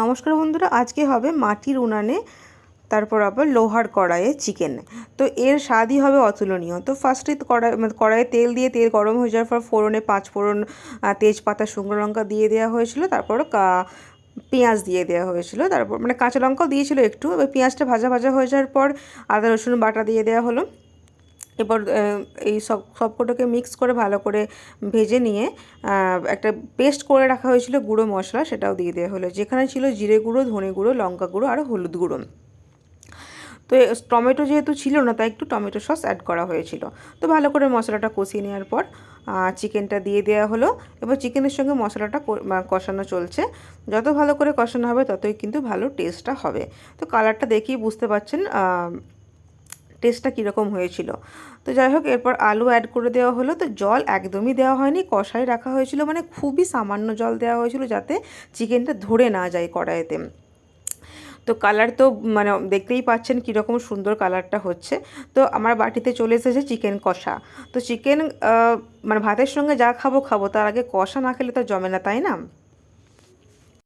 নমস্কার বন্ধুরা, আজকে হবে মাটির উনানে, তারপর আবার লোহার কড়াইয়ে চিকেন তো এর স্বাদই হবে অতুলনীয়। তো ফার্স্টে কড়াই মানে কড়াইয়ে তেল দিয়ে, তেল গরম হয়ে যাওয়ার পর ফোড়নে পাঁচ ফোড়ন তেজপাতা, শুকনো লঙ্কা দিয়ে দেওয়া হয়েছিল, তারপর পেঁয়াজ দিয়ে দেওয়া হয়েছিল, তারপর মানে কাঁচা লঙ্কাও দিয়েছিল একটু, এবার পেঁয়াজটা ভাজা ভাজা হয়ে যাওয়ার পর আদা, রসুন বাটা দিয়ে দেওয়া হলো। এরপর এই সব সবকটাকে মিক্স করে ভালো করে ভেজে নিয়ে একটা পেস্ট করে রাখা হয়েছিল গুঁড়ো মশলা, সেটাও দিয়ে দেওয়া হলো। যেখানে ছিল জিরে গুঁড়ো, ধনে গুঁড়ো, লঙ্কা গুঁড়ো আর হলুদ গুঁড়ো। তো টমেটো যেহেতু ছিল না, তাই একটু টমেটো সস অ্যাড করা হয়েছিল। তো ভালো করে মশলাটা কষিয়ে নেওয়ার পর চিকেনটা দিয়ে দেওয়া হলো। এবার চিকেনের সঙ্গে মশলাটা কষানো চলছে। যত ভালো করে কষানো হবে, ততই কিন্তু ভালো টেস্টটা হবে। তো কালারটা দেখেই বুঝতে পারছেন টেস্টটা কীরকম হয়েছিল। তো যাই হোক এরপর আলু অ্যাড করে দেওয়া হলো। তো জল একদমই দেওয়া হয়নি কষাই রাখা হয়েছিল। মানে খুবই সামান্য জল দেওয়া হয়েছিল যাতে চিকেনটা ধরে না যায় কড়াইতে। তো কালার তো মানে দেখতেই পাচ্ছেন কীরকম সুন্দর কালারটা হচ্ছে। তো আমার বাটিতে চলে এসেছে চিকেন কষা। তো চিকেন মানে ভাতের সঙ্গে যা খাব খাব। তার আগে কষা না খেলে তো জমে না, তাই না?